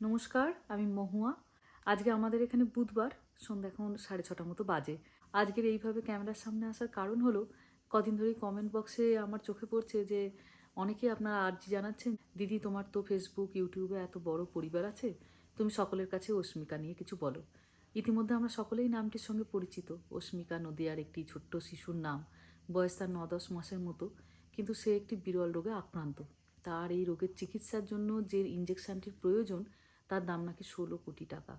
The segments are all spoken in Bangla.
নমস্কার, আমি মহুয়া। আজকে আমাদের এখানে বুধবার, সন্ধ্যা এখন সাড়ে ছটা মতো বাজে। আজকের এইভাবে ক্যামেরার সামনে আসার কারণ হলো, কদিন ধরেই কমেন্ট বক্সে আমার চোখে পড়ছে যে অনেকেই আপনারা আর্জি জানাচ্ছেন, দিদি, তোমার তো ফেসবুক ইউটিউবে এত বড় পরিবার আছে, তুমি সকলের কাছে অস্মিকা নিয়ে কিছু বলো। ইতিমধ্যে আমরা সকলেই নামটির সঙ্গে পরিচিত। অস্মিকা নদিয়ার একটি ছোট্ট শিশুর নাম, বয়স তার ন দশ মাসের মতো, কিন্তু সে একটি বিরল রোগে আক্রান্ত। তার এই রোগের চিকিৎসার জন্য যে ইঞ্জেকশনটির প্রয়োজন তার দাম নাকি ষোলো কোটি টাকা।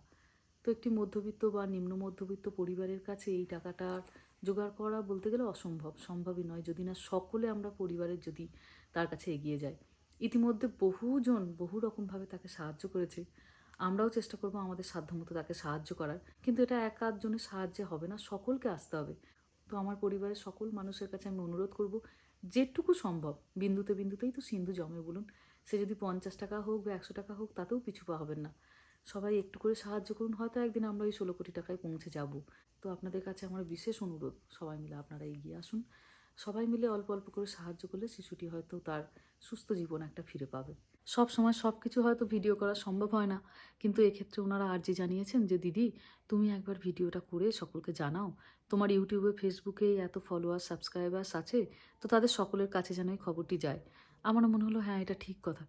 তো একটি মধ্যবিত্ত বা নিম্ন মধ্যবিত্ত পরিবারের কাছে এই টাকাটা জোগাড় করা বলতে গেলে অসম্ভব, সম্ভবই নয়, যদি না সকলে আমরা পরিবারের যদি তার কাছে এগিয়ে যাই। ইতিমধ্যে বহুজন বহু রকমভাবে তাকে সাহায্য করেছে। আমরাও চেষ্টা করব আমাদের সাধ্যমতো তাকে সাহায্য করার। কিন্তু এটা এক আধজনের সাহায্যে হবে না, সকলকে আসতে হবে। তো আমার পরিবারের সকল মানুষের কাছে আমি অনুরোধ করব, যেটুকু সম্ভব, বিন্দুতে বিন্দুতেই তো সিন্ধু জমে বলুন সে যদি পঞ্চাশ টাকা হোক বা একশো টাকা হোক, তাতেও পিছু পা হবেন না। সবাই একটু করে সাহায্য করুন, হয়তো একদিন আমরা ওই ষোলো কোটি টাকায় পৌঁছে যাব। তো আপনাদের কাছে আমার বিশেষ অনুরোধ, সবাই মিলে আপনারা এগিয়ে আসুন। সবাই মিলে অল্প অল্প করে সাহায্য করলে শিশুটি হয়তো তার সুস্থ জীবন একটা ফিরে পাবে। সব সময় সব কিছু হয়তো ভিডিও করা সম্ভব হয় না, কিন্তু এক্ষেত্রে ওনারা আর্জি জানিয়েছেন যে, দিদি, তুমি একবার ভিডিওটা করে সকলকে জানাও। তোমার ইউটিউবে, ফেসবুকে এত ফলোয়ার সাবস্ক্রাইবার্স আছে, তো তাদের সকলের কাছে যেন এই খবরটি যায়। আমার মনে হলো হ্যাঁ এটা ঠিক কথা।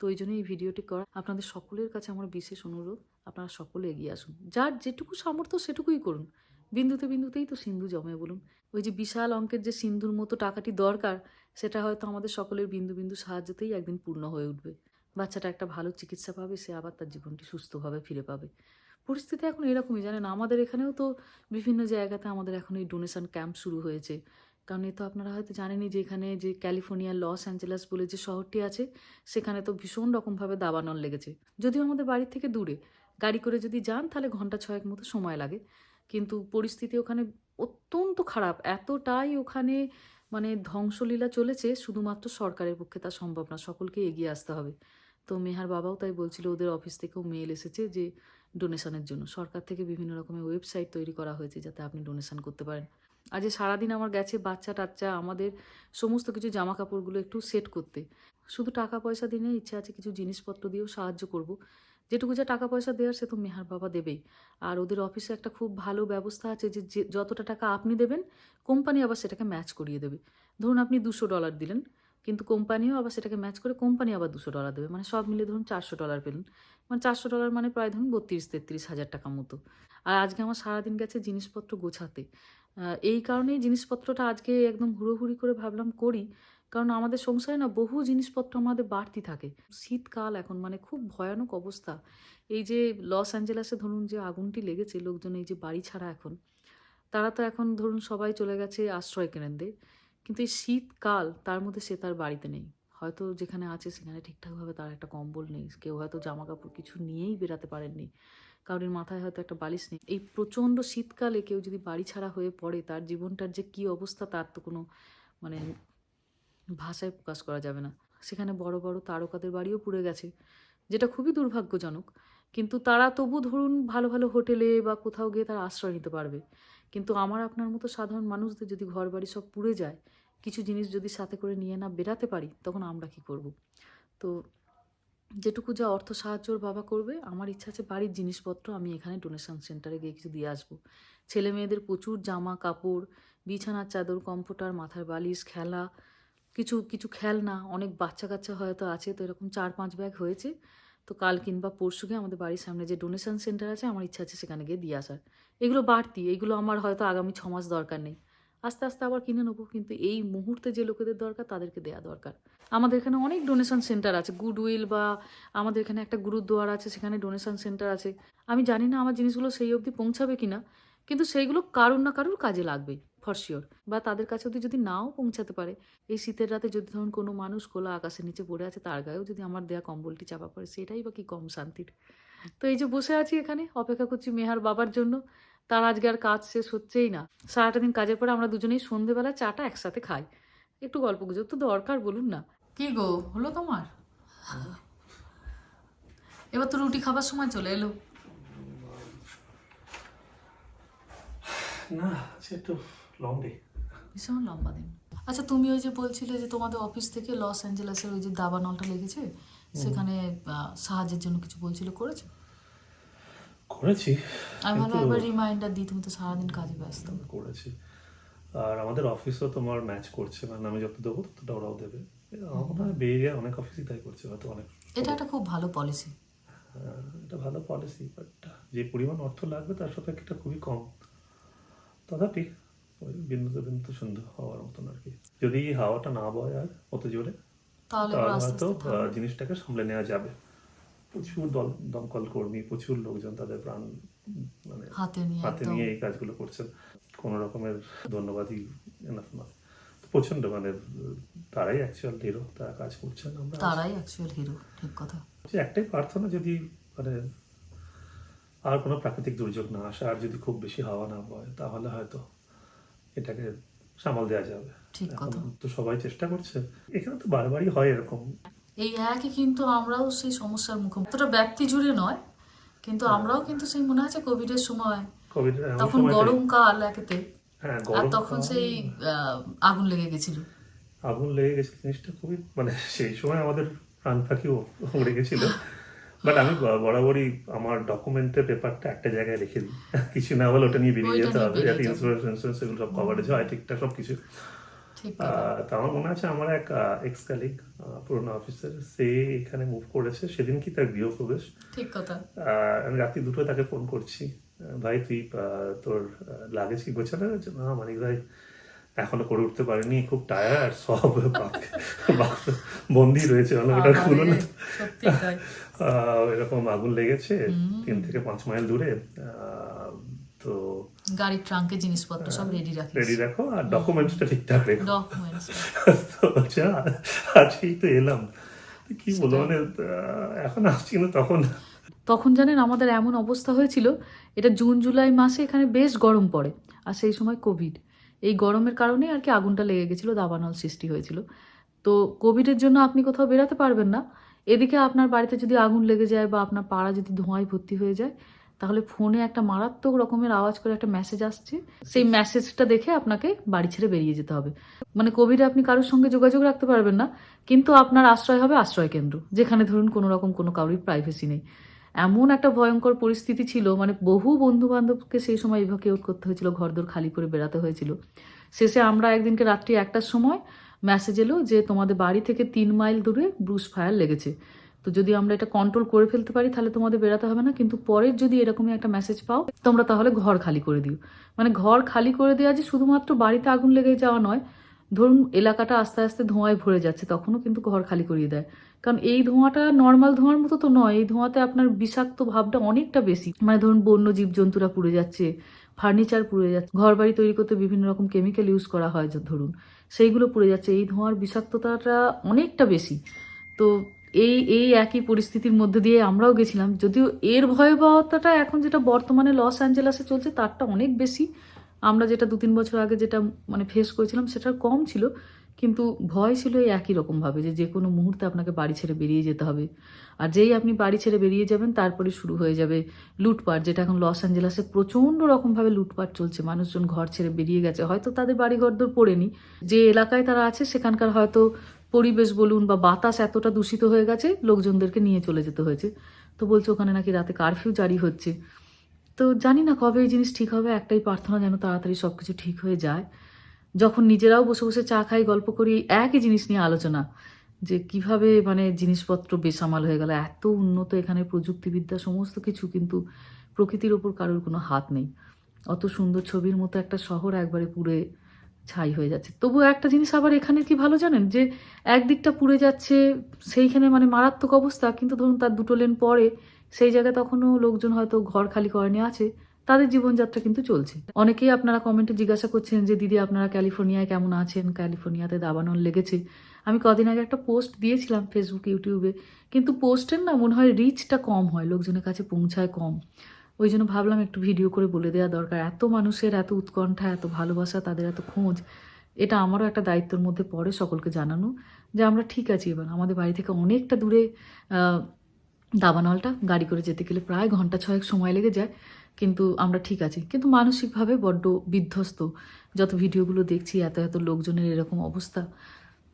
তো ওই জন্য এই ভিডিওটি করা। আপনাদের সকলের কাছে আমার বিশেষ অনুরোধ, আপনারা সকলে এগিয়ে আসুন। যার যেটুকু সামর্থ্য, সেটুকুই করুন। বিন্দুতে বিন্দুতেই তো সিন্ধু জমে বলুন। ওই যে বিশাল অঙ্কের যে সিন্ধুর মতো টাকাটি দরকার, সেটা হয়তো আমাদের সকলের বিন্দু বিন্দু সাহায্যতেই একদিন পূর্ণ হয়ে উঠবে। বাচ্চাটা একটা ভালো চিকিৎসা পাবে, সে আবার তার জীবনটি সুস্থভাবে ফিরে পাবে। পরিস্থিতি এখন এরকমই, জানেন? আমাদের এখানেও তো বিভিন্ন জায়গাতে আমাদের এখন এই ডোনেশন ক্যাম্প শুরু হয়েছে। কারণ এ তো আপনারা হয়তো জানেনই যে এখানে যে ক্যালিফোর্নিয়া, লস অ্যাঞ্জেলাস বলে যে শহরটি আছে, সেখানে তো ভীষণ রকমভাবে দাবানল লেগেছে। যদিও আমাদের বাড়ি থেকে দূরে, গাড়ি করে যদি যান তাহলে ঘণ্টা ছয়েক মতো সময় লাগে। কিন্তু পরিস্থিতি ওখানে অত্যন্ত খারাপ। এতটাই ওখানে মানে ধ্বংসলীলা চলেছে, শুধুমাত্র সরকারের পক্ষে তা সম্ভব না, সকলকে এগিয়ে আসতে হবে। তো মেহার বাবাও তাই বলছিল, ওদের অফিস থেকেও মেল এসেছে যে ডোনেশনের জন্য। সরকার থেকে বিভিন্ন রকমের ওয়েবসাইট তৈরি করা হয়েছে যাতে আপনি ডোনেশন করতে পারেন। আজ সারাদিন আমার গেছে বাচ্চা টাচ্চা, আমাদের সমস্ত কিছু জামা কাপড়গুলো একটু সেট করতে। শুধু টাকা পয়সা দিনে ইচ্ছে আছে কিছু জিনিসপত্র দিয়েও সাহায্য করব। যেটুকু যা টাকা পয়সা দেওয়ার সে তো মেহার বাবা দেবেই। আর ওদের অফিসে একটা খুব ভালো ব্যবস্থা আছে যে যতটা টাকা আপনি দেবেন, কোম্পানি আবার সেটাকে ম্যাচ করিয়ে দেবে। ধরুন আপনি দুশো ডলার দিলেন। কিন্তু কোম্পানিও আবার সেটাকে ম্যাচ করে কোম্পানি আবার দুশো ডলার দেবে। মানে সব মিলে ধরুন চারশো ডলার পেলেন। মানে চারশো ডলার মানে প্রায় ধরুন বত্রিশ, তেত্রিশ হাজার টাকা মতো। আর আজকে আমার সারাদিন গেছে জিনিসপত্র গোছাতে। এই কারণেই জিনিসপত্রটা আজকে একদম হুড়োহুড়ি করে ভাবলাম করি। কারণ আমাদের সংসারে না বহু জিনিসপত্র আমাদের বাড়তি থাকে। শীতকাল এখন মানে খুব ভয়ানক অবস্থা। এই যে লস অ্যাঞ্জেলাসে ধরুন যে আগুনটি লেগেছে, লোকজন এই যে বাড়ি ছাড়া এখন, তারা তো এখন ধরুন সবাই চলে গেছে আশ্রয় কেন্দ্রে। কিন্তু এই শীতকাল, তার মধ্যে সে তার বাড়িতে নেই। হয়তো যেখানে আছে সেখানে ঠিকঠাকভাবে তার একটা কম্বল নেই। কেউ হয়তো জামা কাপড় কিছু নিয়েই বেরাতে পারেননি। কারোর মাথায় হয়তো একটা বালিশ নেই। এই প্রচণ্ড শীতকালে কেউ যদি বাড়ি ছাড়া হয়ে পড়ে, তার জীবনটার যে কী অবস্থা, তার তো কোনো মানে ভাষায় প্রকাশ করা যাবে না। সেখানে বড় বড় তারকাদের বাড়িও পুড়ে গেছে, যেটা খুবই দুর্ভাগ্যজনক। কিন্তু তারা তবু ধরুন ভালো ভালো হোটেলে বা কোথাও গিয়ে তারা আশ্রয় নিতে পারবে। কিন্তু আমার আপনার মতো সাধারণ মানুষদের যদি ঘর বাড়ি সব পুড়ে যায়, কিছু জিনিস যদি সাথে করে নিয়ে না বেরাতে পারি, তখন আমরা কি করব? তো যেটুকু যা অর্থ সাহায্য ওর বাবা করবে, আমার ইচ্ছা আছে বাড়ির জিনিসপত্র আমি এখানে ডোনেশন সেন্টারে গিয়ে কিছু দিয়ে আসব। ছেলে মেয়েদের প্রচুর জামা, কাপড়, বিছানার চাদর, কম্পিউটার, মাথার বালিশ, খেলা, কিছু কিছু খেলনা, অনেক বাচ্চা কাচ্চা হয়তো আছে, তো এরকম চার পাঁচ ব্যাগ হয়েছে। তো কাল কিংবা পরশু গিয়ে আমাদের বাড়ির সামনে যে ডোনেশন সেন্টার আছে, আমার ইচ্ছা আছে সেখানে গিয়ে দিয়ে আসার। এগুলো বাড়তি, এগুলো আমার হয়তো আগামী ছ মাস দরকার নেই। আস্তে আস্তে আবার কিনে নেব, কিন্তু এই মুহূর্তে যে লোকেদের দরকার, তাদেরকে দেয়া দরকার। আমাদের এখানে অনেক ডোনেশন সেন্টার আছে গুডউইল বা আমাদের এখানে একটা গুরুদ্বার আছে, সেখানে ডোনেশন সেন্টার আছে। আমি জানি না আমার জিনিসগুলো সেই অবধি পৌঁছাবে কিনা, কিন্তু সেইগুলো কারুর না কারুর কাজে লাগবেই। ফর শিওর বা তাদের কাছে অবধি যদি নাও পৌঁছাতে পারে এই শীতের রাতে যদি ধরুন কোনো মানুষ খোলা আকাশের নিচে পড়ে আছে তার গায়েও যদি আমার দেয়া কম্বলটি চাপা পড়ে সেটাই বা কি কম শান্তির? তো এই যে বসে আছি এখানে অপেক্ষা করছি মেহার বাবার জন্য। তার আজকে আর কাজ শেষ হচ্ছেই না। সারাটা দিন কাজের পরে আমরা দুজনেই সন্ধেবেলা চাটা একসাথে খাই। একটু গল্প গুজব তো দরকার বলুন না। কি গো হলো তোমার? এবার তো রুটি খাবার সময় চলে এলো। না সে একটু লং ডে ভীষণ লম্বা দিন। আচ্ছা তুমি ওই যে বলছিলে যে তোমাদের অফিস থেকে লস অ্যাঞ্জেলাসের ওই যে দাবানলটা লেগেছে সেখানে সাহায্যের জন্য কিছু বলছিল? করেছ? করেছি আমি ভালো একবার রিমাইন্ডার দিই তুমি তো সারাদিন কাজে ব্যস্ত। করেছি। আর আমাদের অফিসও তোমার ম্যাচ করছে মানে আমি যত দেবো ততটা ওরাও দেবে। আমার বেরিয়ে অনেক অফিসই তাই করছে হয়তো অনেক এটা একটা খুব ভালো পলিসি আহ, এটা ভালো পলিসি বাট যে পরিমাণ অর্থ লাগবে তার সাপেক্ষে এটা খুবই কম। তথাপি ওই বিন্দুতে বিন্দু সুন্দর হওয়ার মতন আর কি। যদি হাওয়াটা না বয় আর অত জোরে তাহলে হয়তো জিনিসটাকে সামলে নেওয়া যাবে। প্রচুর দল দমকল কর্মী প্রচুর লোকজন তাদের প্রাণ মানে হাতে নিয়ে এই কাজগুলো করছেন। কোনো রকমের ধন্যবাদই এনাফ নয়। প্রচণ্ড মানে তারাই অ্যাকচুয়াল হিরো তারা কাজ করছেন আমরা। তারাই অ্যাকচুয়াল হিরো ঠিক কথা। যে একটাই প্রার্থনা যদি মানে আর কোনো প্রাকৃতিক দুর্যোগ না আসে আর যদি খুব বেশি হাওয়া না বয় তাহলে হয়তো এটাকে সামাল দেওয়া যাবে। ঠিক কথা। তো সবাই চেষ্টা করছে। এখানে তো বারবারই হয় এরকম। এই একই কিন্তু আমরাও সেই সমস্যার মুখে অতটা ব্যাপ্তি জুড়ে নয় কিন্তু আমরাও কিন্তু সেই মনে আছে কোভিডের সময়। কোভিড তখন গরমকাল একেতে। হ্যাঁ আর তখন সেই আগুন লেগে গেছিল। আগুন লেগে গেছে জিনিসটা খুবই মানে সেই সময় আমাদের প্রাণ পাখিও উড়ে গেছিল। বাট আমি বরাবরই আমার ডকুমেন্টের পেপারটা একটা জায়গায় রেখে দিই। কিছু না হলে ওটা নিয়ে বেরিয়ে যেতে হবে। যাতে ইন্স্যুরেন্স ইন্স্যুরেন্স এগুলো সব কভারেজ হয় ঠিকঠাক সব কিছু। তো আমার মনে আছে আমার এক এক্স কালিগ পুরোনো অফিসার সে এখানে মুভ করেছে। সেদিন কি তার গৃহপ্রবেশ? ঠিক কথা। আমি রাত্রি দুটোয় তাকে ফোন করছি। ভাই তুই তোর লাগেজ কি গোছানো হয়েছে না মানিক ভাই এখনও করে উঠতে পারিনি খুব টায়ার সব বন্দি রয়েছে। মানে ওটা খুলো না এরকম আগুন লেগেছে তিন থেকে পাঁচ মাইল দূরে তো গাড়ির ট্রাঙ্কে জিনিসপত্র সব রেডি রাখিস। রেডি রাখো আর ডকুমেন্টসটা ঠিকঠাক রেখো। ডকুমেন্টস তো যা আজকেই তো এলাম। কি বলব মানে এখন আসছি কিন্তু তখন। তখন জানেন আমাদের এমন অবস্থা হয়েছিল এটা জুন জুলাই মাসে এখানে বেশ গরম পড়ে আর সেই সময় কোভিড এই গরমের কারণে আর কি আগুনটা লেগে গেছিল দাবানল সৃষ্টি হয়েছিল। তো কোভিডের জন্য আপনি কোথাও বেরাতে পারবেন না। এদিকে আপনার বাড়িতে যদি আগুন লেগে যায় বা আপনার পাড়া যদি ধোঁয়ায় ভর্তি হয়ে যায়, তাহলে ফোনে একটা মারাত্মক রকমের আওয়াজ করে একটা মেসেজ আসছে। সেই মেসেজটা দেখে আপনাকে বাড়ি ছেড়ে বেরিয়ে যেতে হবে। মানে কোভিডে আপনি কারোর সঙ্গে যোগাযোগ রাখতে পারবেন না, কিন্তু আপনার আশ্রয় হবে আশ্রয় কেন্দ্র, যেখানে ধরুন কোনো রকম কোনো কারোর প্রাইভেসি নেই। এমন একটা ভয়ঙ্কর পরিস্থিতি ছিল মানে বহু বন্ধু বান্ধবকে সেই সময় ইভাকিউট করতে হয়েছিল, ঘরদোর খালি করে বেড়াতে হয়েছিল। শেষে আমরা একদিনকে রাত্রি একটার সময় মেসেজ এলো যে তোমাদের বাড়ি থেকে তিন মাইল দূরে ব্রুস ফায়ার লেগেছে। তো যদি আমরা এটা কন্ট্রোল করে ফেলতে পারি, তাহলে তোমাদের বেরাতে হবে না। কিন্তু পরের যদি এরকমই একটা মেসেজ পাও, তোমরা তাহলে ঘর খালি করে দিও। মানে ঘর খালি করে দেওয়া যে শুধুমাত্র বাড়িতে আগুন লেগে যাওয়া নয়, ধরুন এলাকাটা আস্তে আস্তে ধোঁয়ায় ভরে যাচ্ছে, তখনও কিন্তু ঘর খালি করিয়ে দেয়। কারণ এই ধোঁয়াটা নর্মাল ধোঁয়ার মতো তো নয়, এই ধোঁয়াতে আপনার বিষাক্ত ভাবটা অনেকটা বেশি। মানে ধরুন বন্য জীবজন্তুরা পুড়ে যাচ্ছে ফার্নিচার পুড়ে যাচ্ছে ঘর বাড়ি তৈরি করতে বিভিন্ন রকম কেমিক্যাল ইউজ করা হয়, ধরুন। সেইগুলো পড়ে যাচ্ছে। এই ধোঁয়ার বিষাক্ততাটা অনেকটা বেশি। তো এই এই একই পরিস্থিতির মধ্যে দিয়ে আমরাও গেছিলাম। যদিও এর ভয়াবহতাটা এখন যেটা বর্তমানে লস অ্যাঞ্জেলাসে চলছে, তারটা অনেক বেশি। আমরা যেটা দু তিন বছর আগে যেটা মানে ফেস করেছিলাম সেটা কম ছিল। কিন্তু ভয় ছিল এই একই রকমভাবে যে যে কোনো মুহূর্তে আপনাকে বাড়ি ছেড়ে বেরিয়ে যেতে হবে। আর যেই আপনি বাড়ি ছেড়ে বেরিয়ে যাবেন, তারপরে শুরু হয়ে যাবে লুটপাট, যেটা এখন লস অ্যাঞ্জেলাসে প্রচণ্ড রকমভাবে লুটপাট চলছে। মানুষজন ঘর ছেড়ে বেরিয়ে গেছে। হয়তো তাদের বাড়ি ঘরদোর পড়েনি। যে এলাকায় তারা আছে, সেখানকার হয়তো পরিবেশ বলুন বা বাতাস এতটা দূষিত হয়ে গেছে, লোকজনদেরকে নিয়ে চলে যেতে হয়েছে। তো বলছে ওখানে নাকি রাতে কারফিউ জারি হচ্ছে। তো জানি না কবে এই জিনিস ঠিক হবে, একটাই প্রার্থনা যেন তাড়াতাড়ি সব কিছু ঠিক হয়ে যায়। যখন নিজেরাও বসে বসে চা খাই, গল্প করি, একই জিনিস নিয়ে আলোচনা। যে কীভাবে মানে জিনিসপত্র বেসামাল হয়ে গেল, এত উন্নত এখানে প্রযুক্তিবিদ্যা সমস্ত কিছু, কিন্তু প্রকৃতির ওপর কারোর কোনো হাত নেই। অত সুন্দর ছবির মতো একটা শহর একবারে পুড়ে ছাই হয়ে যাচ্ছে। তবু একটা জিনিস আবার এখানে কি ভালো জানেন? যে একদিকটা পুড়ে যাচ্ছে, সেইখানে মানে মারাত্মক অবস্থা, কিন্তু ধরুন তার দুটো লেন পরে, সেই জায়গায় তখনও লোকজন হয়তো ঘর খালি করেনি, আছে। তাদের জীবনযাত্রা কিন্তু চলছে। অনেকেই আপনারা কমেন্টে জিজ্ঞাসা করছেন যে, দিদি, আপনারা ক্যালিফোর্নিয়ায় কেমন আছেন? ক্যালিফোর্নিয়াতে দাবানল লেগেছে। আমি কদিন আগে একটা পোস্ট দিয়েছিলাম ফেসবুক ইউটিউবে কিন্তু পোস্টের না মনে হয় রিচটা কম হয়, লোকজনের কাছে পৌঁছায় কম। ওই জন্য ভাবলাম একটু ভিডিও করে বলে দেওয়া দরকার। এত মানুষের, এত উৎকণ্ঠা, এত ভালোবাসা, তাদের এত খোঁজ, এটা আমারও একটা দায়িত্বের মধ্যে পড়ে সকলকে জানানো যে, আমরা ঠিক আছি এবার। আমাদের বাড়ি থেকে অনেকটা দূরে দাবানলটা গাড়ি করে যেতে গেলে প্রায় ঘণ্টা ছয়েক সময় লেগে যায়। কিন্তু আমরা ঠিক আছি। কিন্তু মানসিকভাবে বড্ড বিধ্বস্ত। যত ভিডিওগুলো দেখছি, এত এত লোকজনের এরকম অবস্থা।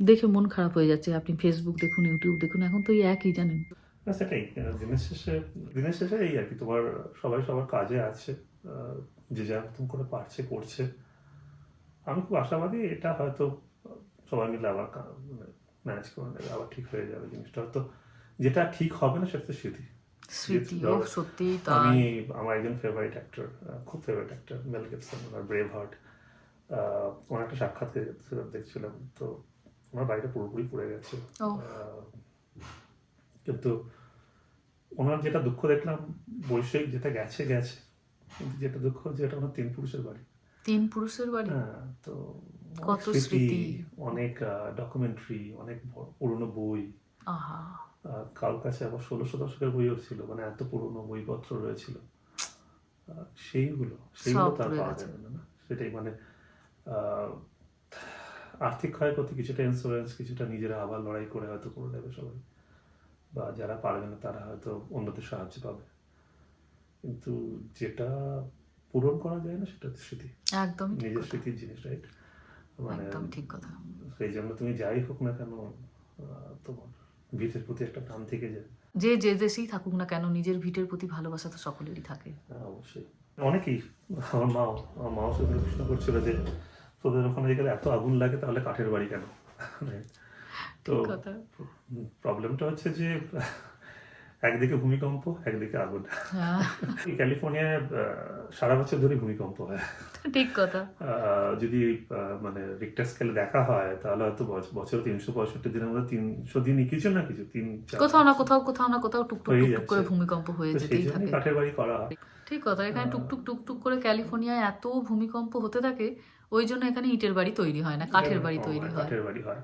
দেখে মন খারাপ হয়ে যাচ্ছে। আপনি ফেসবুক দেখুন ইউটিউব দেখুন, এখন তো এই একই, জানেন? সেটাই। দিনের শেষে দিনের শেষে এই আর কি, তোমার সবাই সবার কাজে আছে। যে যা মতন করে পারছে, করছে। আমি খুব আশাবাদী এটা হয়তো সবাই মিলে আবার ম্যানেজ করে আবার ঠিক হয়ে যাবে জিনিসটা। হয়তো যেটা ঠিক হবে না, সেটা তো স্মৃতি। স্মৃতি ধরো, সত্যি আমি আমার একজন ফেভারিট অ্যাক্টর খুব ফেভারিট অ্যাক্টর মেল গিবসন ওনার ব্রেভ হার্ট ওনার একটা সাক্ষাৎকার দেখছিলাম তো ওনার বাড়িটা পুরোপুরি পড়ে গেছে। কিন্তু ওনার যেটা দুঃখ দেখলাম বৈষয়িক যেটা গেছে গেছে কিন্তু যেটা দুঃখ যে এটা ওনার তিন পুরুষের বাড়ি। তিন পুরুষের বাড়ি? হ্যাঁ তো অনেক কত স্মৃতি। অনেক ডকুমেন্টারি অনেক পুরনো বই। কারোর কাছে আবার ষোলোশো দশকের বইও ছিল মানে এত পুরনো বইপত্র রয়েছিল। সেইগুলো সেইগুলো তার পাওয়া যাবে না সেটাই মানে আর্থিক ক্ষয়ক্ষতি কিছুটা ইন্স্যুরেন্স কিছুটা নিজেরা আবার লড়াই করে হয়তো করে নেবে সবাই। বা যারা পারবে না তারা হয়তো অন্যদের সাহায্য পাবে। কিন্তু যেটা পূরণ করা যায় না সেটা স্মৃতি। একদম নিজের স্মৃতির জিনিস রাইট মানে ঠিক কথা। সেই জন্য তুমি যাই হোক না কেন তোমার ভিতের প্রতি একটা টান থেকে যায়। যে যে দেশেই থাকুক না কেন নিজের ভিটের প্রতি ভালোবাসা তো সকলেরই থাকে। হ্যাঁ, অবশ্যই। অনেকেই আমার মাও আমার মাও শুধু প্রশ্ন করছিল যে তোদের ওখানে গেলে এত আগুন লাগে তাহলে কাঠের বাড়ি কেন? মানে, তো প্রবলেমটা হচ্ছে যে একদিকে ভূমিকম্প একদিকে আগুন। হ্যাঁ, ক্যালিফোর্নিয়ায় সারা বছর ধরে ভূমিকম্প হয়। ঠিক কথা। যদি মানে রিক্টার স্কেলে দেখা হয় তাহলে হয়তো বছ- বছরে তিনশো পঁয়ষট্টি দিনের মধ্যে তিনশো দিনই কিছু না কিছু তিন কোথাও না কোথাও কোথাও না কোথাও টুকটুক টুকটুক করে ভূমিকম্প হয়ে যেতেই থাকে। কাঠের বাড়ি করা হয়। ঠিক কথা এখানে টুকটুক টুকটুক করে ক্যালিফোর্নিয়ায় এত ভূমিকম্প হতে থাকে ওই জন্য এখানে ইটের বাড়ি তৈরি হয় না কাঠের বাড়ি তৈরি হয় কাঠের বাড়ি হয়।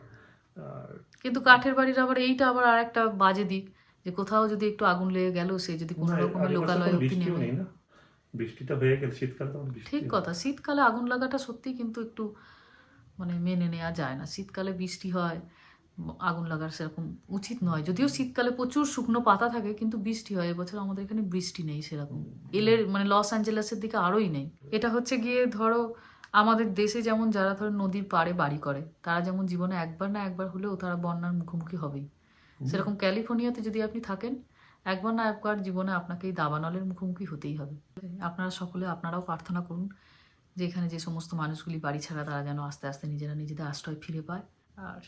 কিন্তু কাঠের বাড়ির আবার এইটা আবার আর একটা বাজে দিক যে কোথাও যদি একটু আগুন লেগে গেল সে যদি কোনো না, রকমের লোকালয় অব্দি নেমে। বৃষ্টিটা হয়ে গেলে শীতকালে বৃষ্টি ঠিক কথা শীতকালে আগুন লাগাটা সত্যি কিন্তু একটু মানে মেনে নেওয়া যায় না। শীতকালে বৃষ্টি হয় আগুন লাগার সেরকম উচিত নয়। যদিও শীতকালে প্রচুর শুকনো পাতা থাকে কিন্তু বৃষ্টি হয়। এবছর আমাদের এখানে বৃষ্টি নেই সেরকম। এলের মানে লস অ্যাঞ্জেলেসের দিকে আরোই নেই। এটা হচ্ছে গিয়ে ধরো আমাদের দেশে যেমন যারা ধরো নদীর পাড়ে বাড়ি করে তারা যেমন জীবনে একবার না একবার হলেও তারা বন্যার মুখোমুখি হবেই। সেরকম ক্যালিফোর্নিয়াতে যদি আপনি থাকেন, একবার না একবার জীবনে আপনাকে এই দাবানলের মুখোমুখি হতেই হবে। আপনারা সকলে আপনারাও প্রার্থনা করুন যে এখানে যে সমস্ত মানুষগুলি বাড়ি ছাড়া তারা যেন আস্তে আস্তে নিজেরা নিজেদের আশ্রয় ফিরে পায়। আর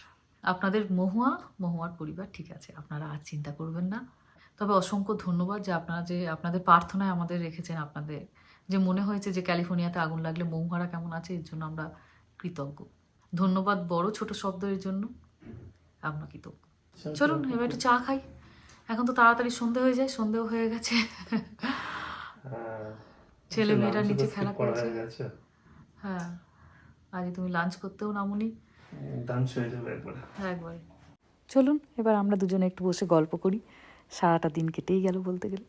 আপনাদের মহুয়া, মহুয়ার পরিবার ঠিক আছে, আপনারা আর চিন্তা করবেন না। তবে অসংখ্য ধন্যবাদ যে আপনারা যে আপনাদের প্রার্থনায় আমাদের রেখেছেন আপনাদের। যে মনে হয়েছে যে ক্যালিফোর্নিয়াতে আগুন লাগলে মহুয়ারা কেমন আছে, এর জন্য আমরা কৃতজ্ঞ। ধন্যবাদ বড় ছোট শব্দের জন্য। আমরা কৃতজ্ঞ চলুন এবার একটু চা খাই। এখন তো তাড়াতাড়ি সন্ধে হয়ে যায় সন্ধেও হয়ে গেছে। হ্যাঁ, ছেলে মেয়েরা নিচে খেলা করছে। হ্যাঁ আজ তুমি লাঞ্চ করতেও নামুনি। ডান্স হয়ে যাবে একবারে। হ্যাঁ একবারে। চলুন এবার আমরা দুজনে একটু বসে গল্প করি। সারাটা দিন কেটেই গেল বলতে গেলে।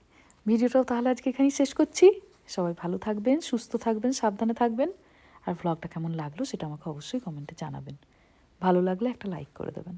ভিডিওটাও তাহলে আজকে এখানেই শেষ করছি। সবাই ভালো থাকবেন সুস্থ থাকবেন সাবধানে থাকবেন। আর ব্লগটা কেমন লাগল সেটা আমাকে অবশ্যই কমেন্টে জানাবেন। ভালো লাগলে একটা লাইক করে দেবেন।